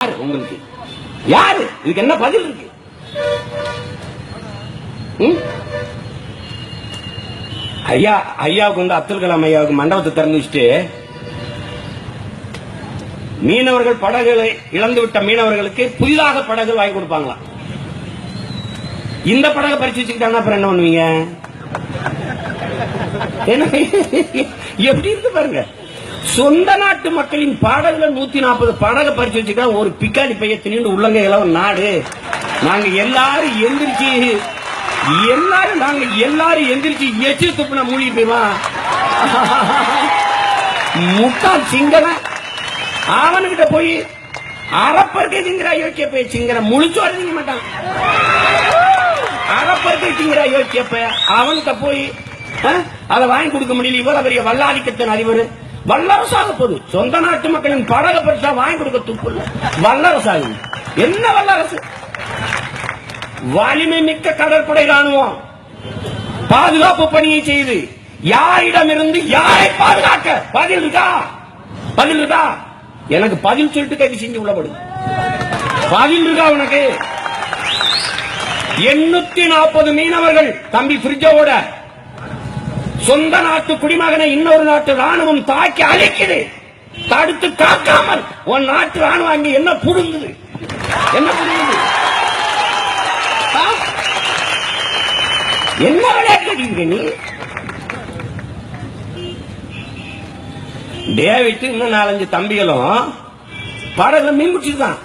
யாரு உங்களுக்கு? யாரு? இதுக்கு என்ன பதில் இருக்கு? ஐயா ஐயாவுக்கு வந்து அப்துல் கலாம் ஐயாவுக்கு மண்டபத்தை திறந்து வச்சுட்டு மீனவர்கள் படகுகளை இழந்து விட்ட மீனவர்களுக்கு புதிதாக படகு வாங்கி கொடுப்பாங்களாம் இந்த படகை பறிச்சு வச்சுக்கிட்டாங்கன்னா அப்புறம் என்ன பண்ணுவீங்க? எப்படி இருக்கு பாருங்க. சொந்த நாட்டு மக்களின் பாடல்கள் நூத்தி நாற்பது படகை பறிச்சு வச்சுக்கிட்டா ஒரு பிக்காளி பைய திணிண்டு உள்ளங்க இளவன் நாடு. நாங்க எல்லாரும் எந்திரிச்சு எல்லாரும் நாங்க எல்லாரும் எந்திரிச்சு எச்சு துப்புன மூழ்கி போயிடுவான் முட்டாள் சிங்கன. அவனுக்கிட்ட போய் அறப்பருக்கை திங்கிற யோக்கிய போய் சிங்கன. முழிச்சு வரதிங்க மாட்டான். அறப்பருக்கை திங்கிற யோக்கிய போய் அவன்கிட்ட போய் அதை வாங்கி கொடுக்க முடியல. இவர் பெரிய வல்லாதிக்கத்தின் அதிபர் வல்லரசாக போகுது சொந்த நாட்டு மக்களின் படக பரிசா வாங்கி கொடுக்க துப்பு வல்லரசாக. வல்லரசாகுது என்ன வல்லரசு? வலிமை மிக்க கடற்படை ராணுவம் பாதுகாப்பு பணியை செய்து யாரிடமிருந்து யாரை பாதுகாக்க? பதில் இருக்கா? பதில் இருக்கா? எனக்கு பதில் சொல்லிட்டு கைது செஞ்சு உள்ளபடும் பதில் இருக்கா உனக்கு? எண்ணூத்தி நாற்பது மீனவர்கள் தம்பி பிரிட்ஜோட சொந்த நாட்டு குடிமகனை இன்னொரு நாட்டு ராணுவம் தாக்கி அழிக்குது. தடுத்து காக்காமல் உன் நாட்டு ராணுவம் அங்க என்ன புடுங்குது? என்ன புடுங்குது? என்ன விளையாட்டு நீ? டேவிட் இன்னும் நாலஞ்சு தம்பிகளும் படகுல மீன் பிடிச்சிருக்கான்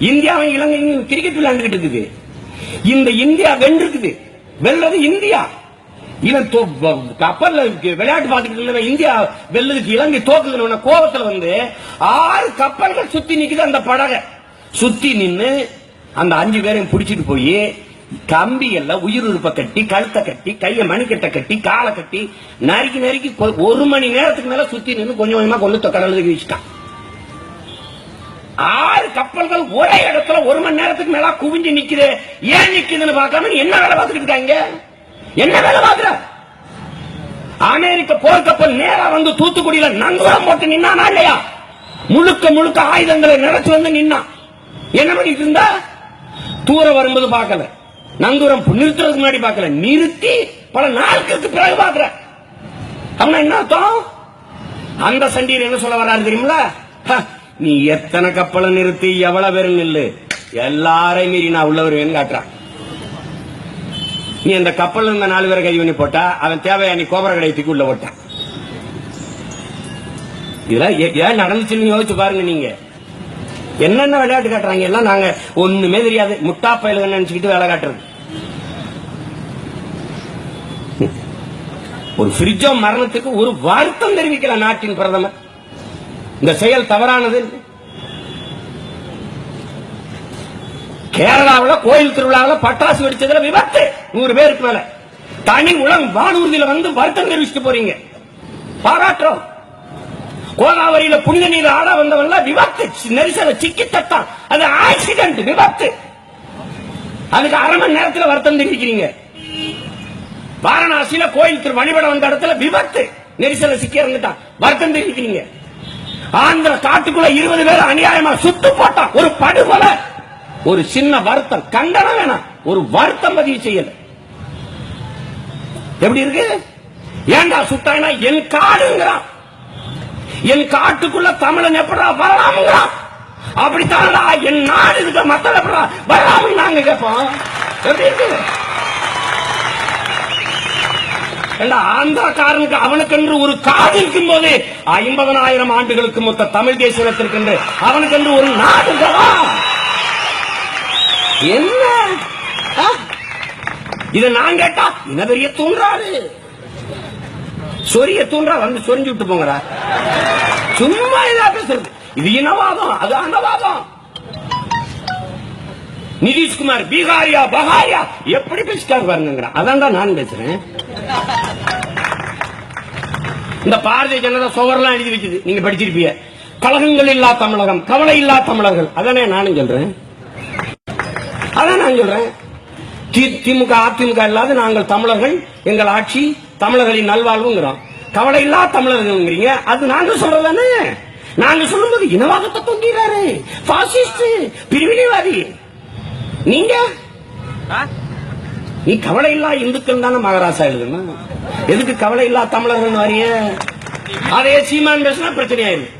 இந்தியாவும் இலங்கையும் கிரிக்கெட் விளையாண்டுகிட்டு இருக்குது. இந்த இந்தியா வென்றிருக்குது. வெல்றது இந்தியா. கப்பல்ல விளையாட்டு பார்த்துக்கிட்டு இந்தியா வெல்லதுக்கு இலங்கை தோக்குதுன்னு கோபத்துல வந்து ஆறு கப்பல்கள் சுத்தி நிக்குது அந்த படகை. சுத்தி நின்னு அந்த அஞ்சு பேரையும் பிடிச்சிட்டு போய் கம்பிகள்ல உயிர் உறுப்பை கட்டி கழுத்தை கட்டி கையை மணிக்கட்டை கட்டி காலை கட்டி நறுக்கி நறுக்கி கொ- ஒரு மணி நேரத்துக்கு மேல சுத்தி நின்று கொஞ்சம் கொஞ்சமா கொண்டு கடலுக்கு வீசிட்டான் ஆறு கப்பல்கள் ஒரே இடத்துல ஒரு மணி நேரத்துக்கு மேல குவிஞ்சு நிக்குது. ஏன் நிக்குதுன்னு பார்க்காம என்ன வேலை பார்த்துட்டு இருக்காங்க? என்ன வேலை பாக்குற அமெரிக்க போர்க்கப்பல் நேரா வந்து தூத்துக்குடியில நங்கூரம் போட்டு நின்னானா இல்லையா? முழுக்க முழுக்க ஆயுதங்களை நினைச்சு வந்து நின்னான் என்ன பண்ணிட்டு இருந்தா? தூர வரும்போது பார்க்கல. நங்கூரம் நிறுத்துறதுக்கு முன்னாடி பார்க்கல. நிறுத்தி பல நாட்களுக்கு பிறகு பாக்குற அவன என்ன அர்த்தம்? அந்த சண்டியில் என்ன சொல்ல வர்றாரு தெரியுமில நீ எத்தனை கப்பலை நிறுத்தி எவ்வளவு பேரும் நில்லு? எல்லாரையும் மீறி நான் உள்ள வருவேன்னு காட்டுறான். நீ அந்த கப்பல் இருந்த நாலு பேரை கை பண்ணி போட்டா அவன் தேவையா நீ கோபுர கடையத்துக்கு உள்ள போட்டான். இதெல்லாம் ஏன் நடந்துச்சுன்னு யோசிச்சு பாருங்க நீங்க. என்னென்ன விளையாட்டு காட்டுறாங்க? எல்லாம் நாங்க ஒண்ணுமே தெரியாது. முட்டா பயலுங்க நினைச்சுக்கிட்டு வேலை காட்டுறது. ஒரு பிரிட்ஜோ மரணத்துக்கு ஒரு வருத்தம் தெரிவிக்கல நாட்டின் பிரதமர். இந்த செயல் தவறானது கேரளாவில் கோயில் திருவிழாவில் பட்டாசு வெடிச்சதுல விபத்து. நூறு பேருக்கு மேல. தனி உலகம் வானூர்தியில வந்து வருத்தம் தெரிவிச்சுட்டு போறீங்க. பாராட்டுறோம். கோதாவரியில புனித நீர் ஆட வந்தவன்ல விபத்து. நெரிசல சிக்கி தட்டான் அது ஆக்சிடென்ட் விபத்து. அதுக்கு அரை மணி நேரத்துல வருத்தம் தெரிவிக்கிறீங்க. வாரணாசியில கோயில் திரு வழிபட வந்த இடத்துல விபத்து. நெரிசல சிக்கி இறந்துட்டான். வருத்தம் தெரிவிக்கிறீங்க. ஆந்திர காட்டுக்குள்ள இருபது பேர் அநியாயமா சுத்து போட்டான். ஒரு படுகொலை. ஒரு சின்ன வருத்தம் கண்டனம் வேணாம். ஒரு வருத்தம் பதிவு செய்யல. எப்படி இருக்கு? ஏன்டா சுட்டானா என் காடுங்கிறான். என் காட்டுக்குள்ள தமிழன் எப்படா வரலாமுங்கிறான். அப்படித்தானடா என் நாடு இருக்க மக்கள் எப்படா வரலாமுன்னு நாங்க கேட்போம். எப்படி இருக்கு? ஏண்டா, ஆந்திரக்காரனுக்கு அவனுக்கென்று ஒரு காடு இருக்கும் போது ஐம்பதனாயிரம் ஆண்டுகளுக்கு மொத்த தமிழ் தேசியத்திற்கென்று அவனுக்கென்று ஒரு நாடு இருக்கவா? என்ன? இத நான் கேட்டா இன பெரிய தூண்றாரு சொரிய தூண்டா வந்து சொரிஞ்சு விட்டு போங்கடா. சும்மா இதா பேசுறது. இது இனவாதம் அது அனவாதம். நிதிஷ்குமார் பீகாரியா பகாரியா எப்படி பேசிட்டாரு பாருங்க அதான்டா நான் பேசுறேன். இந்த பாரதிய ஜனதா சுவர்லாம் எழுதி வச்சது நீங்க படிச்சிருப்பீங்க. கழகங்கள் இல்லா தமிழகம் கவலை இல்லா தமிழர்கள். அதானே நானும் சொல்றேன். அதான் நான் சொல்றேன். தி- திமுக அதிமுக இல்லாத நாங்கள் தமிழர்கள் எங்கள் ஆட்சி தமிழர்களின் நல்வாழ்வுங்கிறோம். கவலை இல்லா தமிழர்கள்ங்கிறீங்க. அது நாங்க சொல்றதானே நாங்க சொல்லும்போது இனவாதத்தை தொங்கிறாரு பாசிஸ்ட் பிரிவினைவாதி. நீங்க? நீ கவலை இல்லா இந்துக்கள் தானே மகாராசா எழுதணும். எதுக்கு கவலை இல்லா தமிழர்கள் வரிய அதே சீமான் பேசினா பிரச்சனை ஆயிரும்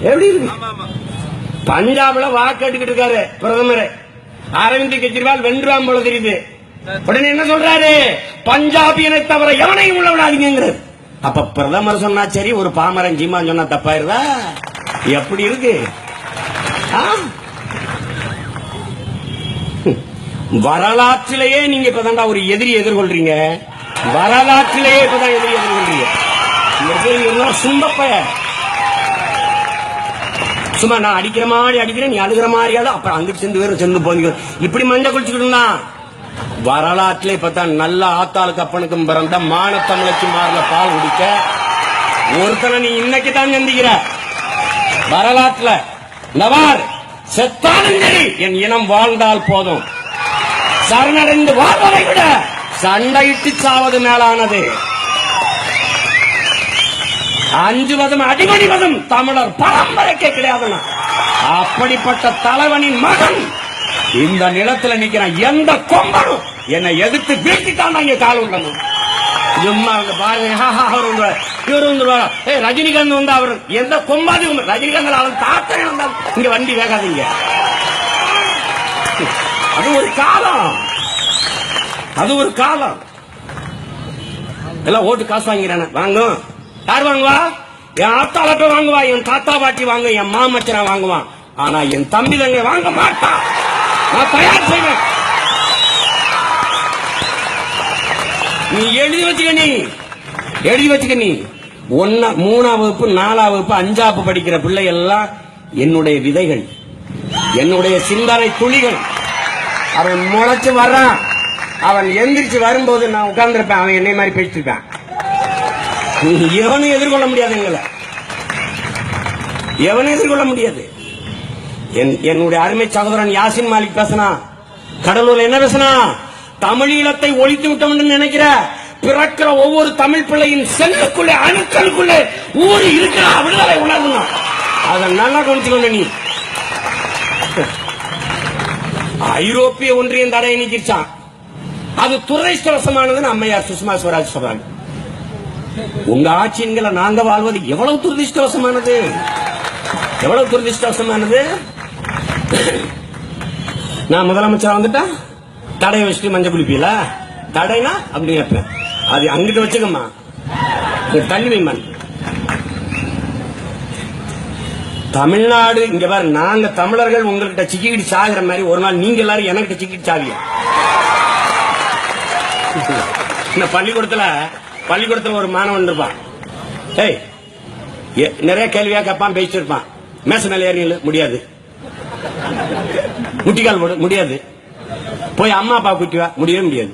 எப்படி இருக்கு? பஞ்சாப்ல வாக்கெடுக்கிட்டு இருக்காரு பிரதமர். அரவிந்த் கெஜ்ரிவால் வென்றுவான் போல தெரியுது. உடனே என்ன சொல்றாரு? பஞ்சாபியனை தவிர எவனையும் உள்ள விடாதீங்கிறார் அப்ப பிரதமர் சொன்னா சரி ஒரு பாமரன் சீமான் சொன்னா தப்பாயிருதா? எப்படி இருக்கு? ஆ? வரலாற்றிலேயே நீங்க இப்பதான்டா ஒரு எதிரி எதிர்கொள்றீங்க. வரலாற்றிலேயே இப்பதான் எதிரி எதிர்கொள்றீங்க. இந்த சும்மா நான் அடிக்கிற மாதிரி அடிக்கிறேன் நீ அழுகிற மாதிரியாவது அப்புறம் அங்கிட்டு சேர்ந்து வேறு சேர்ந்து போங்க இப்படி மஞ்ச குளிச்சுக்கிட்டு வரலாற்றுல பார்த்தா நல்ல ஆத்தாளுக்கு அப்பனுக்கும் பிறந்த மானத்தமிழச்சி மாறல பால் குடிக்க ஒருத்தனை நீ இன்னைக்கு தான் சந்திக்கிற வரலாற்றுல நவார் செத்தாலும் சரி என் இனம் வாழ்ந்தால் போதும். சரணடைந்து வாழ்வதை விட சண்டையிட்டு சாவது மேலானது. அஞ்சுவதும் அடிமடிவதும் தமிழர் பரம்பரைக்கே கிடையாதுன்னா அப்படிப்பட்ட தலைவனின் மகன் இந்த நிலத்துல நிக்கிறான் எந்த கொம்பனும் என்னை எதிர்த்து வீழ்த்திட்டான் இங்க கால் விடணும் சும்மா அங்க பாருங்க. ஹா, அவர் வந்துருவார். இவர் வந்துருவார். ஏ ரஜினிகாந்த் வந்து அவர் எந்த கொம்பாதி ரஜினிகாந்த் அவன் தாத்தன் வந்தால் இங்க வண்டி வேகாதீங்க அது ஒரு காலம். அது ஒரு காலம். எல்லாம் ஓட்டு காசு வாங்கிறானே வாங்கும் யார் வாங்குவா? என் ஆத்தாளட்ட வாங்குவா என் தாத்தா பாட்டி வாங்க என் மாமச்சரா வாங்குவான் ஆனா என் தம்பி தங்க வாங்க மாட்டான் நான் தயார் செய்வேன். நீ எழுதி வச்சுக்க நீ. எழுதி வச்சுக்க நீ. ஒன்னா மூணாம் வகுப்பு நாலாம் வகுப்பு அஞ்சாப்பு படிக்கிற பிள்ளை எல்லாம் என்னுடைய விதைகள் என்னுடைய சிந்தனை துளிகள். அவன் முளைச்சு வர்றான். அவன் எந்திரிச்சு வரும்போது நான் உட்கார்ந்துருப்பேன். அவன் என்னை மாதிரி பேசிருப்பான் எவனும் எதிர்கொள்ள முடியாது எங்களை. எவனும் எதிர்கொள்ள முடியாது. என்- என்னுடைய அருமை சகோதரன் யாசின் மாலிக் பேசினா கடலூர்ல என்ன பேசினா தமிழீழத்தை ஒழித்து விட்டோம்னு நினைக்கிற பிறக்கிற ஒவ்வொரு தமிழ் பிள்ளையின் செல்லுக்குள்ளே அணுக்களுக்குள்ளே ஊர் இருக்கிற விடுதலை உணர்வுனா. அதை நல்லா கவனிச்சுக்கொண்டு நீ. ஐரோப்பிய ஒன்றியம் தடையை நீக்கிருச்சான் அது துரதிருஷ்டவசமானதுன்னு அம்மையார் சுஷ்மா ஸ்வராஜ் சொல்றாங்க. உங்க ஆட்சியன்களை நாங்க வாழ்வது எவ்வளவு துரதிருஷ்டவசமானது? எவ்வளவு துரதிருஷ்டவசமானது? நான் முதலமைச்சரா வந்துட்டா? தடையை வச்சுட்டு மஞ்சள் குளிப்பீல? தடைனா அப்படி கேட்பேன். அது அங்கிட்ட வச்சுக்கம்மா. தள்ளி வைமான் தமிழ்நாடு இங்க பாரு நாங்க தமிழர்கள் உங்கள்கிட்ட சிக்கிக்கிட்டு சாகிற மாதிரி ஒரு நாள் நீங்க எல்லாரும் எனக்கு சிக்கிட்டு சாவியா இந்த பள்ளிக்கூடத்துல பள்ளிக்கூடத்துல ஒரு மாணவன் இருப்பான் ஏய் நிறைய கேள்வியா கேட்பான் பேசிட்டு இருப்பான். மேச மேல ஏறி முடியாது. முட்டிக்கால் போடு முடியாது. போய் அம்மா அப்பா குட்டிவா முடியவே முடியாது.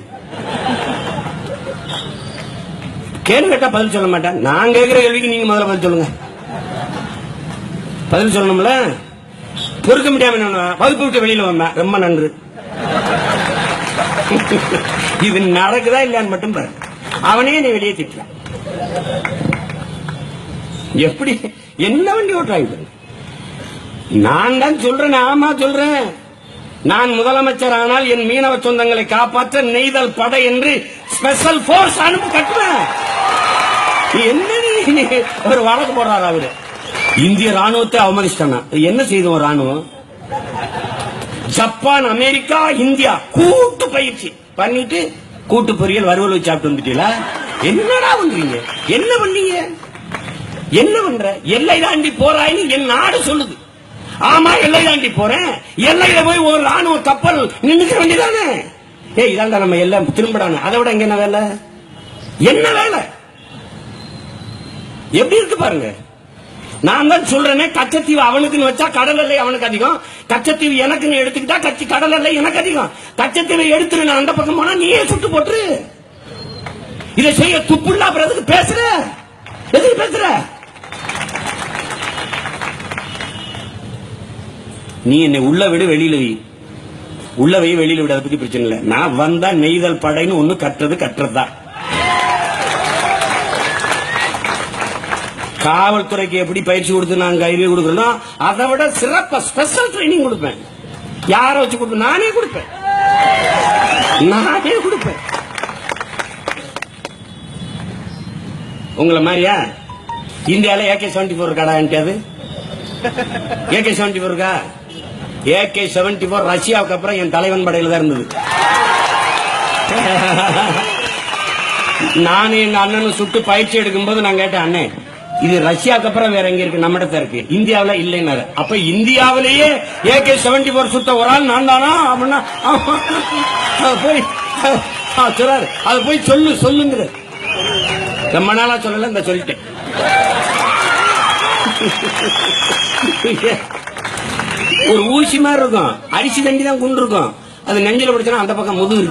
கேள்வி கேட்டா பதில் சொல்ல மாட்டேன். நான் கேட்கிற கேள்விக்கு நீங்க முதல்ல பதில் சொல்லுங்க. பதில் சொல்லணும்ல? பொறுக்க முடியாம என்ன வகுப்பு விட்டு வெளியில வந்தேன் ரொம்ப நன்று. இது நடக்குதா இல்லையான்னு மட்டும் பாருங்க. அவனே நீ வெளியே திட்டுறான் எப்படி? என்ன வண்டி ஓட்டுறாங்க நான் தான் சொல்றேன் ஆமா சொல்றேன். நான் முதலமைச்சர் ஆனால் என் மீனவ சொந்தங்களை காப்பாற்ற நெய்தல் படை என்று ஸ்பெஷல் போர்ஸ் அனுப்பி கட்டுறேன் என்ன ஒரு வழக்கு போடுறாரு அவரு. இந்திய ராணுவத்தை அவமதிச்சிட்டானா? என்ன செய்தோம் ராணுவம்? ஜப்பான் அமெரிக்கா இந்தியா கூட்டு பயிற்சி. பண்ணிட்டு கூட்டு பொரியல் வறுவல் வச்சு சாப்பிட்டு வந்துட்டீங்களா? என்னடா பண்றீங்க? என்ன பண்ணீங்க என்ன பண்ற? எல்லை தாண்டி போறாயின்னு என் நாடு சொல்லுது. ஆமா எல்லை தாண்டி போறேன். எல்லையில போய் ஒரு ராணுவ கப்பல் நின்றுக்க வேண்டியதானே? ஏய் இதாண்டா நம்ம எல்லாம் திரும்படானு அதை விட இங்க என்ன வேலை? என்ன வேலை? எப்படி இருக்கு பாருங்க. நான் தான் சொல்றேனே கச்சத்தீவு அவனுக்குன்னு வச்சா கடல் எல்லை அவனுக்கு அதிகம். கச்சத்தீவு எனக்குன்னு எடுத்துக்கிட்டா கச்சி கடல் எல்லை எனக்கு அதிகம். கச்சத்தீவை எடுத்துரு நான் அந்த பக்கம் போனா நீயே சுட்டு போட்டுரு. இதை செய்ய துப்புள்ள அப்புறம் எதுக்கு பேசுற? எதுக்கு பேசுற? நீ என்னை உள்ள விடு வெளியில வை. உள்ள வை வெளியில விட அதை பத்தி பிரச்சனை இல்லை. நான் வந்தா நெய்தல் படைன்னு ஒண்ணு கட்டுறது கட்டுறதுதான். காவல்துறைக்கு எப்படி பயிற்சி கொடுத்து நான் கைவி கொடுக்கறோம் அதை விட சிறப்பா ஸ்பெஷல் ட்ரைனிங் கொடுப்பேன். யாரை வச்சு கொடுப்பேன்? நானே கொடுப்பேன். நானே கொடுப்பேன். உங்களை மாதிரியா? இந்தியால ஏகே செவன்டி போர் இருக்காடா அது? ஏகே செவன்டி போர் இருக்கா? ஏகே செவன்டி போர் ரஷ்யாவுக்கு அப்புறம் என் தலைவன் படையில தான் இருந்தது. நானும் எங்க அண்ணனும் சுட்டு பயிற்சி எடுக்கும்போது நான் கேட்டேன் அண்ணன் இது ரஷ்யாக்கு அப்புறம் வேற எங்க இருக்கு? நம்ம தான் இருக்கு. இந்தியாவுல இல்லைன்னாரு. அப்ப இந்தியாவிலேயே ஏகே செவன்டி போர் சுத்த ஒரு ஆள் நான் தானா? அப்படின்னா போய் சொல்றாரு. அது போய் சொல்லு சொல்லுங்கிற ரொம்ப நாளா சொல்லல இந்த சொல்லிட்டேன். ஒரு ஊசி மாதிரி இருக்கும். அரிசி தண்டி தான் குண்டு இருக்கும். அது நெஞ்சில பிடிச்சனா அந்த பக்கம் முதுகு